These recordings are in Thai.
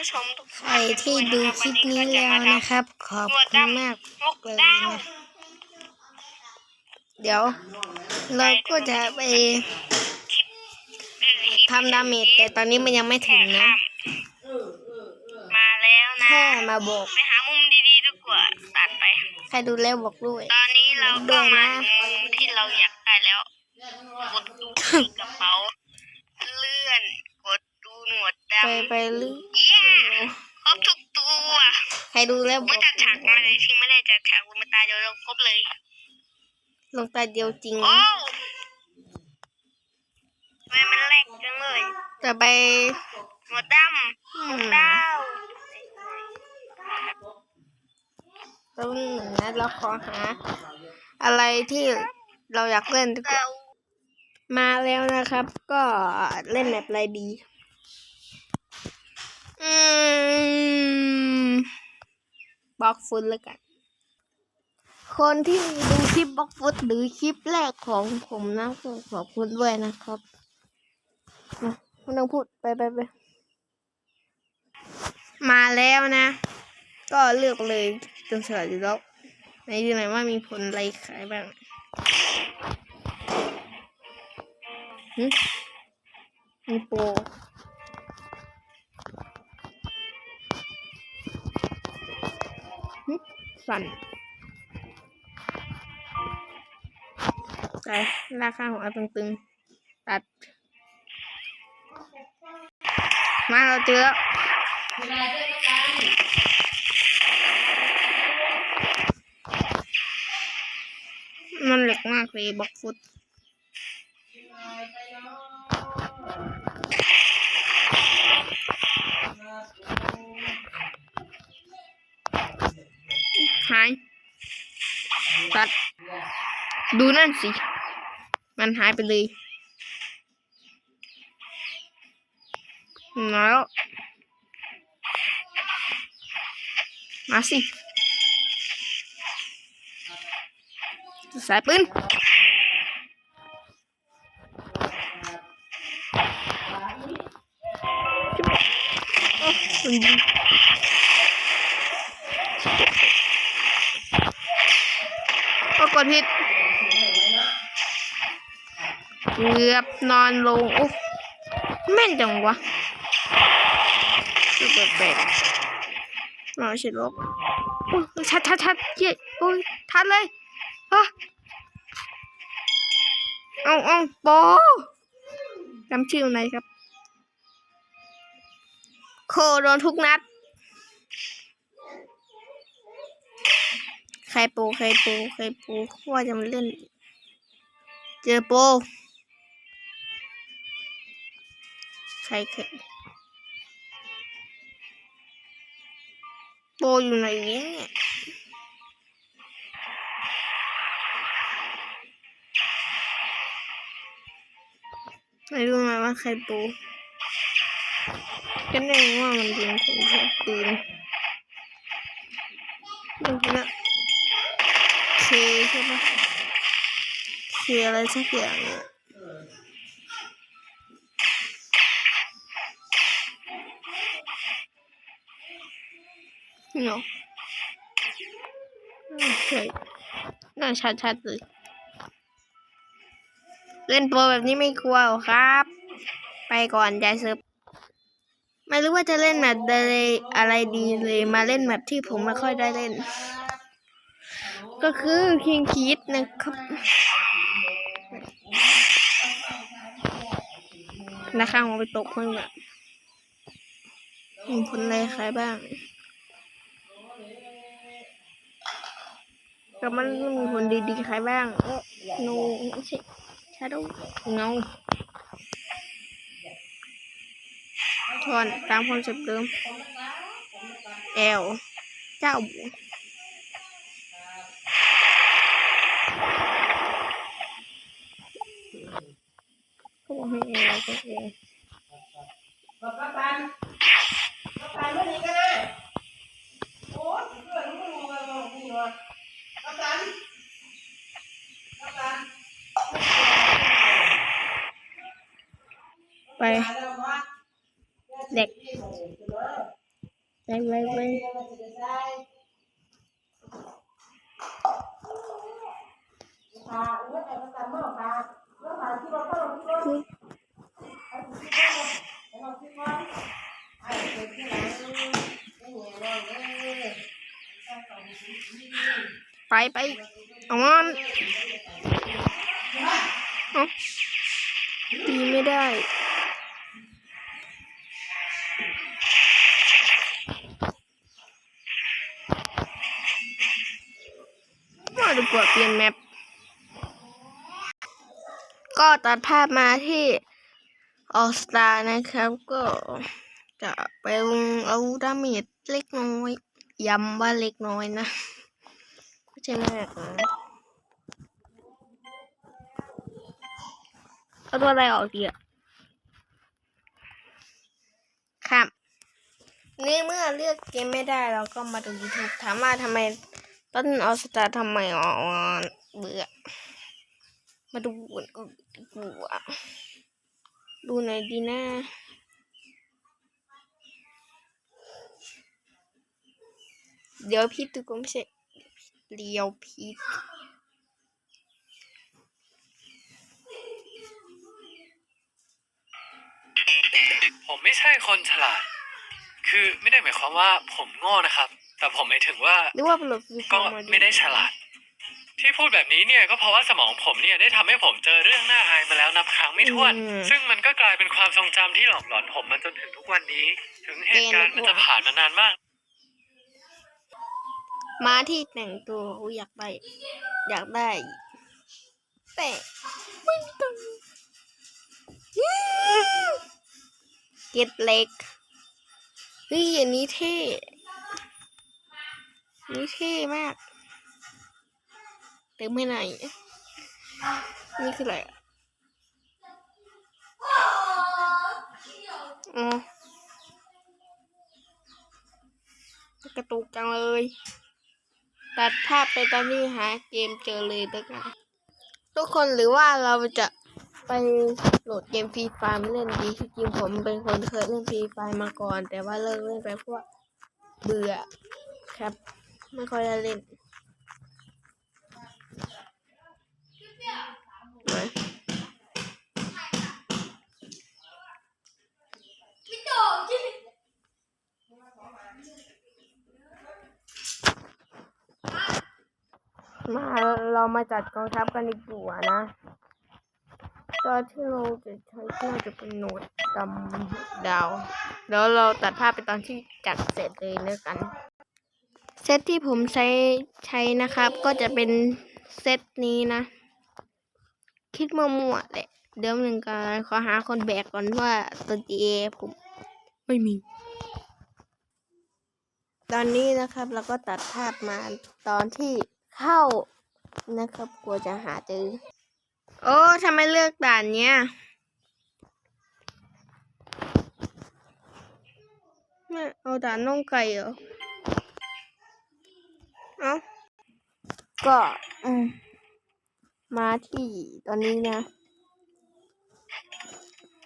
ผู้ชมทุกใครที่ดูคลิปนี้แล้วนะครับ ขอบคุณมากนกเลยดาวนะเดี๋ยว เราก็จะไปเออคลิปทำดาเมจแต่ตอนนี้มันยังไม่ถึงนะ มาแล้วนะแค่มาบอกไปหามุมดีๆดีกว่าตัดไป ใครดูแล้วบอกด้วย ตอนนี้เราด้ก็วยมานะถึงมุมที่เราอยากได้แล้ว กดดูที่กระเป๋า เลื่อน กดดูหนวดดไปไปลือำเย้ครบทุกตัว ใค รดูแล้วบเมื่ออกจัดฉากมาเลยทิ้งไม่ได้จัดฉากคุณมาตายเดี๋ยวเราครบเลย ลงตาเดียวจริงโอ้ทำไมมันแรกจังเลยจะไปหนวดดำอืหนวมดดาวตรงหนึ่งนะเราขอหา อะไรที่เราอยากเล่นดีกว่าเรามาแล้วนะครับ ก็เล่นแบบอะไรดี อืม บล็อกฟุตแล้วกัน คนที่ดูคลิปบล็อกฟุตหรือคลิปแรกของผมนะขอบคุณด้วยนะครับมาไม่ต้องพูดไปไปไปมาแล้วนะ ก็เลือกเลยจนสลัดอยู่แล้วไหนดูหน่อยว่ามีผลอะไรขายบ้างมีโปร สั่นไปราคาของอันตึงๆ ตัด มาเราเจอแล้วมันเหล็กมากเลยบล็อกฟุต ตัด ดูนั่นสิ มันหายไปเลยมาแล้วมาสิสายปืนมันยิง กดผิด เกือบนอนลงโอ้แม่นจังวะสุดแปลกๆมาเฉยลบโอ้ยชัดชัดชัดเย้โอ้ยทันเลยอะเอาเอาโปจำชื่ออะไรครับ โคโดนทุกนัด ใครโปใครโปใครโปว่าจะมาเล่น เจอโปใครใครโปอยู่ไหนเนี่ยไม่รู้ไหมว่าใครโปรก็แน่ว่ามันเป็นคนแค่ปืนดูนะ เคใช่ปะเคอะไรสักอย่างเนี่ยเนาะไม่ใช่น่าชัดๆเลยเล่นโปรแบบนี้ไม่กลัวครับ ไปก่อนยายเซิร์ฟไม่รู้ว่าจะเล่นแบบใดอะไรดีเลยมาเล่นแบบที่ผมไม่ค่อยได้เล่น ก็คือคิงคิดนะครับ นะคะของไปตกมั่งอะมีผลอะไรขายบ้างแต่มันมีผลดีๆขายบ้างเออโนไม่ใช่ชาโดเงาทอนตามคอนเซ็ปต์เดิมแอลเจ้าบุ เขาบอกให้เองก็เองกัปตันกัปตันไม่ดีก็ได้โอ้ยเพื่อนมึงมาบอกนี่วะกัปตันกัปตันไปเด็กไปไปไปพาเมื่อไหร่ก็ตามเมื่อพาเมื่อพาที่เราต้องที่เราคือ ไอ้ที่เราไอ้เราที่เราไอ้เด็กที่ไหนไอ้เนี่ยเราเนี่ยไปไปเอามันเอาตีไม่ได้มาดูกว่าเปลี่ยนแมป ก็ตัดภาพมาที่ออสตานะครับ ก็จะไปลงเอาดาเมจเล็กน้อยย้ำว่าเล็กน้อยนะไม่ใช่มากนะเอาตัวอะไรออกดีอะครับนี่เมื่อเลือกเกมไม่ได้เราก็มาดู YouTube ถามว่าทำไมต้นออสตาทำไมอ๋อเบื่อ มาดูกันก็ดีกว่าดูไหนอยดีนะเดี๋ยวพี่ตุกไม่ใช่เลียวพีทผมไม่ใช่คนฉลาด คือไม่ได้หมายความว่าผมโง่นะครับ แต่ผมหมายถึงว่า หรือว่าโหลดฟรีฟก็อร์มาไม่ได้ฉลาด ที่พูดแบบนี้เนี่ยก็เพราะว่าสมองผมเนี่ยได้ทำให้ผมเจอเรื่องน่าอายมาแล้วนับครั้งไม่ถ้วนซึ่งมันก็กลายเป็นความทรงจำที่หลอกหลอนผมมาจนถึงทุกวันนี้ ถึงเหตุการณ์มันจะผ่านมานานมาก มาที่แต่งตัวโอ้ยอยากได้ อยากได้ แต่ไม่มีตังค์เก็ตเล็กเฮ้ยอันนี้เท่อันนี้เท่มากเติมให้หน่อยนี่คืออะไรอ๋อกระตุกจังเลย ตัดภาพไปตอนนี้หาเกมเจอเลยแล้วกันทุกคนหรือว่าเราจะไปโหลดเกมฟรีไฟล์มาเล่นดีจริงผมเป็นคนเคยเล่นฟรีไฟล์มาก่อน แต่ว่าเลิกเล่นไปเพราะเบื่อครับ ไม่ค่อยได้เล่นมา มาเรามาจัดกองทัพกันดีกว่านะ ตอนที่เราจะใช้ก็จะเป็นหนวดดำดาว แล้วเราตัดภาพไปตอนที่จัดเสร็จเลยแล้วกัน เซตที่ผมใช้ใช้นะครับ ก็จะเป็นเซตนี้นะ คิดมั่วๆแหละ เดี๋ยวหนึ่งกันขอหาคนแบกก่อนว่าตัวจีเอผมไม่มีตอนนี้นะครับเราก็ตัดภาพมาตอนที่ เข้านะครับกลัวจะหาเจอ โอ้ทำไมเลือกด่านเนี้ยไม่เอาด่านน่องไก่เหรอ เอาก็อืมมาที่ตอนนี้นะ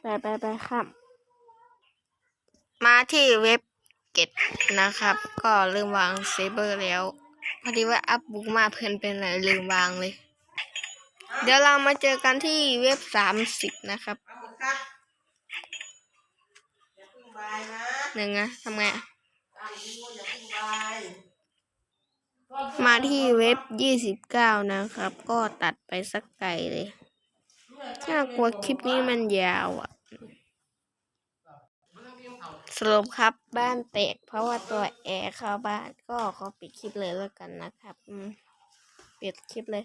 ไปไปไปครับมาที่เว็บเก็ตนะครับ ก็ลืมวางเซเบอร์แล้ว พอดีว่าอัพบุ๊กมาเพื่อนเป็นอะไรลืมวางเลย เดี๋ยวเรามาเจอกันที่เว็บสามสิบนะครับเอาหมดครับอย่าเพึ่งบายนะหนึ่งนะทำไงอะตามที่ว่าอย่าเพึ่งบายมาที่เว็บยี่สิบเก้านะครับ ก็ตัดไปสักไกลเลยน่ากลัวคลิปนี้มันยาวอะ สรุปครับบ้านแตกเพราะว่าตัวแอร์เข้าบ้านก็ขอปิดคลิปเลยแล้วกันนะครับปิดคลิปเลย